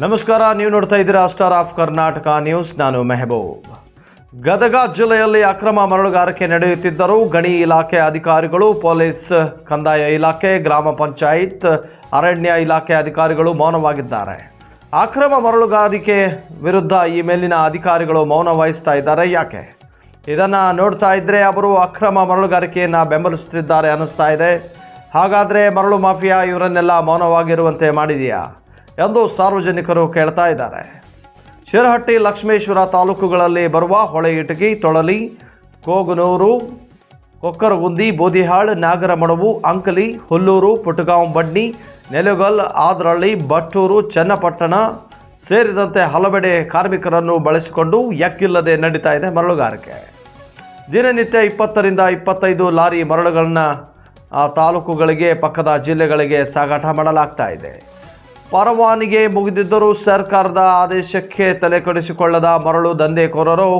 ನಮಸ್ಕಾರ, ನೀವು ನೋಡ್ತಾ ಇದ್ದೀರಾ ಸ್ಟಾರ್ ಆಫ್ ಕರ್ನಾಟಕ ನ್ಯೂಸ್ ನಾನು ಮೆಹಬೂಬ್. ಗದಗ ಜಿಲ್ಲೆಯಲ್ಲಿ ಅಕ್ರಮ ಮರಳುಗಾರಿಕೆ ನಡೆಯುತ್ತಿದ್ದರೂ ಗಣಿ ಇಲಾಖೆ ಅಧಿಕಾರಿಗಳು, ಪೊಲೀಸ್ ಕಂದಾಯ ಇಲಾಖೆ, ಗ್ರಾಮ ಪಂಚಾಯತ್, ಅರಣ್ಯ ಇಲಾಖೆ ಅಧಿಕಾರಿಗಳು ಮೌನವಾಗಿದ್ದಾರೆ. ಅಕ್ರಮ ಮರಳುಗಾರಿಕೆ ವಿರುದ್ಧ ಈ ಮೇಲಿನ ಅಧಿಕಾರಿಗಳು ಮೌನ ವಹಿಸ್ತಾ ಇದ್ದಾರೆ. ಯಾಕೆ? ಇದನ್ನು ನೋಡ್ತಾ ಇದ್ದರೆ ಅವರು ಅಕ್ರಮ ಮರಳುಗಾರಿಕೆಯನ್ನು ಬೆಂಬಲಿಸುತ್ತಿದ್ದಾರೆ ಅನ್ನಿಸ್ತಾ ಇದೆ. ಹಾಗಾದರೆ ಮರಳು ಮಾಫಿಯಾ ಇವರನ್ನೆಲ್ಲ ಮೌನವಾಗಿರುವಂತೆ ಮಾಡಿದೆಯಾ? ಎಂದು ಸಾರ್ವಜನಿಕರು ಕೇಳ್ತಾ ಇದ್ದಾರೆ. ಶಿರಹಟ್ಟಿ ಲಕ್ಷ್ಮೇಶ್ವರ ತಾಲೂಕುಗಳಲ್ಲಿ ಬರುವ ಹೊಳೆ ಇಟಗಿ, ತೊಳಲಿ, ಕೋಗನೂರು, ಕೊಕ್ಕರಗುಂದಿ, ಬೋದಿಹಾಳ್, ನಾಗರಮಣವು, ಅಂಕಲಿ, ಹುಲ್ಲೂರು ಪುಟಗಾಂ ಬಡ್ನಿ, ನೆಲಗಲ್, ಆದ್ರಳ್ಳಿ, ಬಟ್ಟೂರು, ಚನ್ನಪಟ್ಟಣ ಸೇರಿದಂತೆ ಹಲವೆಡೆ ಕಾರ್ಮಿಕರನ್ನು ಬಳಸಿಕೊಂಡು ಎಕ್ಕಿಲ್ಲದೆ ನಡೀತಾ ಇದೆ ಮರಳುಗಾರಿಕೆ. ದಿನನಿತ್ಯ ಇಪ್ಪತ್ತರಿಂದ ಇಪ್ಪತ್ತೈದು ಲಾರಿ ಮರಳುಗಳನ್ನು, ಆ, ತಾಲೂಕುಗಳಿಗೆ, ಪಕ್ಕದ ಜಿಲ್ಲೆಗಳಿಗೆ ಸಾಗಾಟ ಮಾಡಲಾಗ್ತಾ ಇದೆ. ಪರವಾನಿಗೆ ಮುಗಿದಿದ್ದರೂ ಸರ್ಕಾರದ ಆದೇಶಕ್ಕೆ ತಲೆಕೆಡಿಸಿಕೊಳ್ಳದ ಮರಳು ದಂಧೆಕೋರರು.